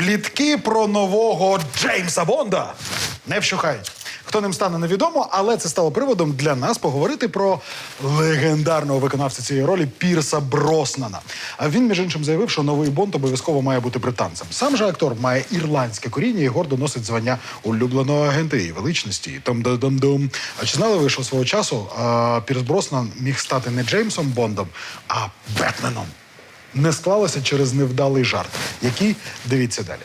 Плітки про нового Джеймса Бонда не вщухають. Хто ним стане, невідомо, але це стало приводом для нас поговорити про легендарного виконавця цієї ролі Пірса Броснана. А він, між іншим, заявив, що новий Бонд обов'язково має бути британцем. Сам же актор має ірландське коріння і гордо носить звання улюбленого агента і величності. і Там-дам-дам. А чи знали ви, що свого часу а, Пірс Броснан міг стати не Джеймсом Бондом, а Бетменом? Не склалося через невдалий жарт, який дивіться далі.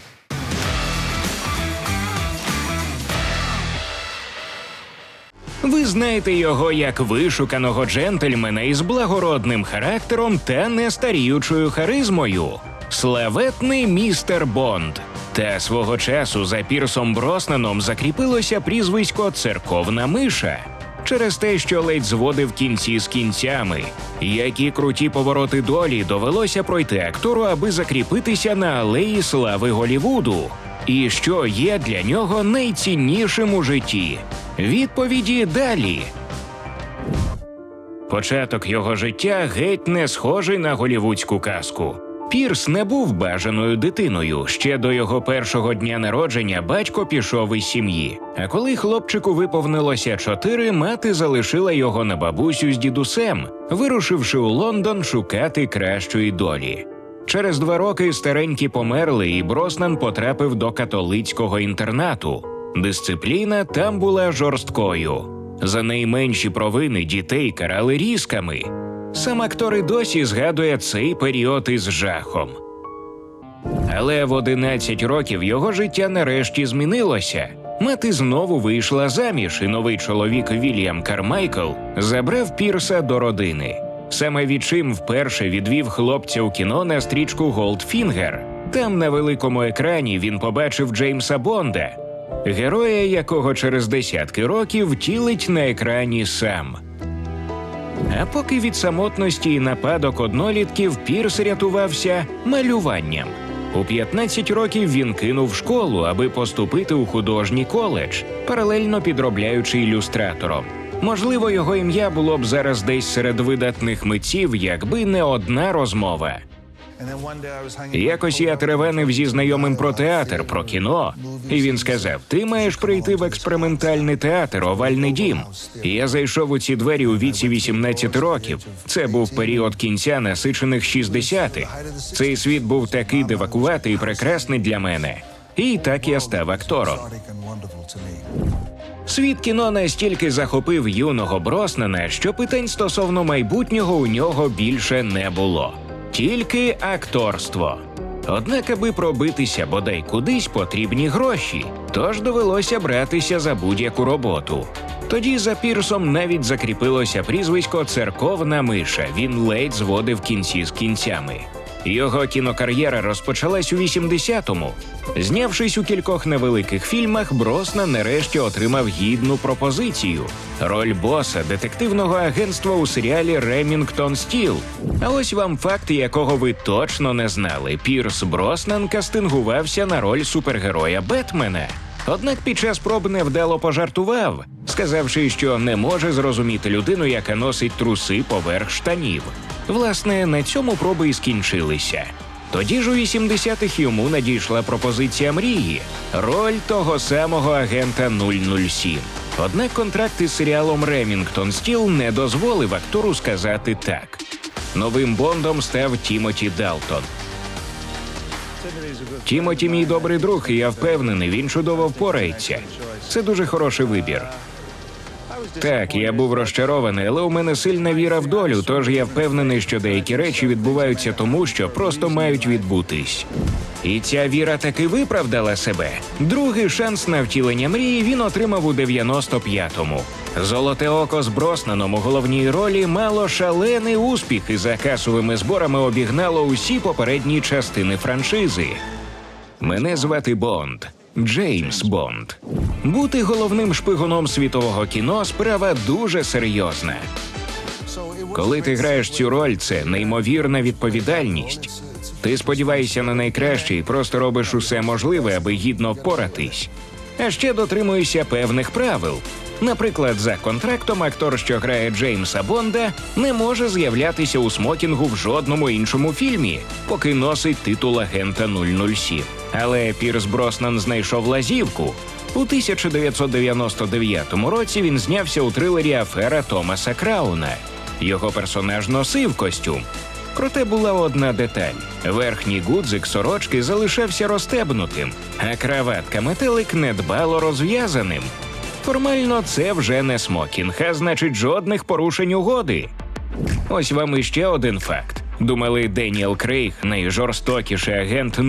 Ви знаєте його як вишуканого джентльмена із благородним характером та нестаріючою харизмою. Славетний містер Бонд. Та свого часу за Пірсом Броснаном закріпилося прізвисько церковна миша через те, що ледь зводив кінці з кінцями. Які круті повороти долі довелося пройти актору, аби закріпитися на алеї слави Голівуду. І що є для нього найціннішим у житті? Відповіді далі. Початок його життя геть не схожий на голівудську казку. Пірс не був бажаною дитиною. Ще до його першого дня народження батько пішов із сім'ї. А коли хлопчику виповнилося чотири, мати залишила його на бабусю з дідусем, вирушивши у Лондон шукати кращої долі. Через два роки старенькі померли, і Броснан потрапив до католицького інтернату. Дисципліна там була жорсткою. За найменші провини дітей карали різками. Сам актор і досі згадує цей період із жахом. Але в 11 років його життя нарешті змінилося. Мати знову вийшла заміж, і новий чоловік Вільям Кармайкл забрав Пірса до родини. Саме відчим вперше відвів хлопця у кіно на стрічку Голдфінгер. Там на великому екрані він побачив Джеймса Бонда, героя якого через десятки років втілить на екрані сам. А поки від самотності і нападок однолітків Пірс рятувався малюванням. У 15 років він кинув школу, аби поступити у художній коледж, паралельно підробляючи ілюстратором. Можливо, його ім'я було б зараз десь серед видатних митців, якби не одна розмова. Якось я теревенив зі знайомим про театр, про кіно, і він сказав: Ти маєш прийти в експериментальний театр, овальний дім. І я зайшов у ці двері у віці 18 років. Це був період кінця насичених 60-х. Цей світ був такий дивакуватий і прекрасний для мене. І так я став актором. Світ кіно настільки захопив юного Броснана, що питань стосовно майбутнього у нього більше не було. Тільки акторство. Однак, аби пробитися бодай кудись, потрібні гроші, тож довелося братися за будь-яку роботу. Тоді за Пірсом навіть закріпилося прізвисько церковна миша. Він ледь зводив кінці з кінцями. Його кінокар'єра розпочалась у 80-му. Знявшись у кількох невеликих фільмах, Броснан нарешті отримав гідну пропозицію роль боса детективного агентства у серіалі Ремінгтон Стіл. А ось вам факт, якого ви точно не знали. Пірс Броснан кастингувався на роль супергероя Бетмена. Однак під час проб невдало пожартував, сказавши, що не може зрозуміти людину, яка носить труси поверх штанів. Власне, на цьому проби і скінчилися. Тоді ж у 80-х йому надійшла пропозиція мрії роль того самого агента 007. Однак контракт із серіалом Ремінгтон Стіл не дозволив актору сказати так. Новим бондом став Тімоті Далтон. Тімоті мій добрий друг, і я впевнений, він чудово впорається. Це дуже хороший вибір. Так, я був розчарований, але у мене сильна віра в долю, тож я впевнений, що деякі речі відбуваються тому, що просто мають відбутись. І ця віра таки виправдала себе. Другий шанс на втілення мрії він отримав у 95-му. Золоте око з Броснаном у головній ролі мало шалений успіх і за касовими зборами обігнало усі попередні частини франшизи. Мене звати Бонд. Джеймс Бонд. Бути головним шпигуном світового кіно справа дуже серйозна. Коли ти граєш цю роль, це неймовірна відповідальність. Ти сподіваєшся на найкраще і просто робиш усе можливе, аби гідно впоратись. А ще дотримуєшся певних правил. Наприклад, за контрактом актор, що грає Джеймса Бонда, не може з'являтися у смокінгу в жодному іншому фільмі, поки носить титул агента 007. Але Пірс Броснан знайшов лазівку. У 1999 році він знявся у трилері Афера Томаса Крауна. Його персонаж носив костюм. Проте була одна деталь: верхній гудзик сорочки залишався розстебнутим, а краватка метелик недбало розв'язаним. Формально це вже не смокінг, а значить жодних порушень угоди. Ось вам іще один факт. Думали, Деніел Крейг найжорстокіший агент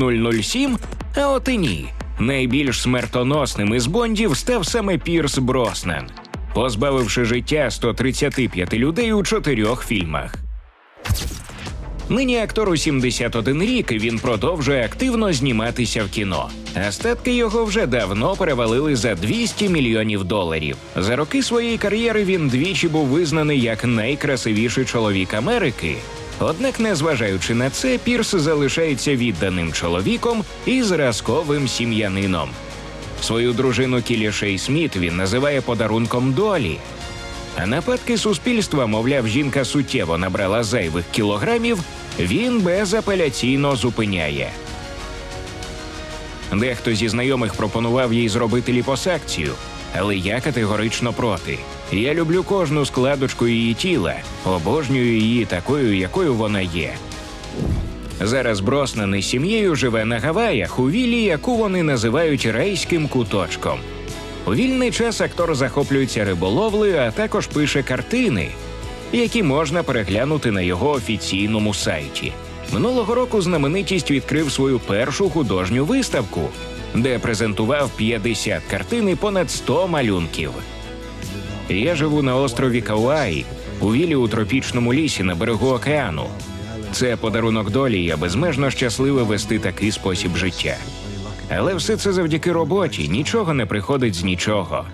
007? А от і ні. Найбільш смертоносним із бондів став саме Пірс Броснан, позбавивши життя 135 людей у чотирьох фільмах. Нині актору 71 рік, і він продовжує активно зніматися в кіно. А статки його вже давно перевалили за 200 мільйонів доларів. За роки своєї кар'єри він двічі був визнаний як найкрасивіший чоловік Америки. Однак, незважаючи на це, Пірс залишається відданим чоловіком і зразковим сім'янином. Свою дружину Кілі Шей Сміт він називає подарунком долі. Нападки суспільства, мовляв, жінка суттєво набрала зайвих кілограмів, він безапеляційно зупиняє. Дехто зі знайомих пропонував їй зробити ліпосакцію, але я категорично проти. Я люблю кожну складочку її тіла, обожнюю її такою, якою вона є. Зараз Броснан із сім'єю живе на Гаваях у віллі, яку вони називають райським куточком. У вільний час актор захоплюється риболовлею, а також пише картини, які можна переглянути на його офіційному сайті. Минулого року знаменитість відкрив свою першу художню виставку, де презентував 50 картин і понад 100 малюнків. Я живу на острові Кауаї, у вілі у тропічному лісі на берегу океану. Це подарунок долі, я безмежно щасливий вести такий спосіб життя. Але все це завдяки роботі, нічого не приходить з нічого.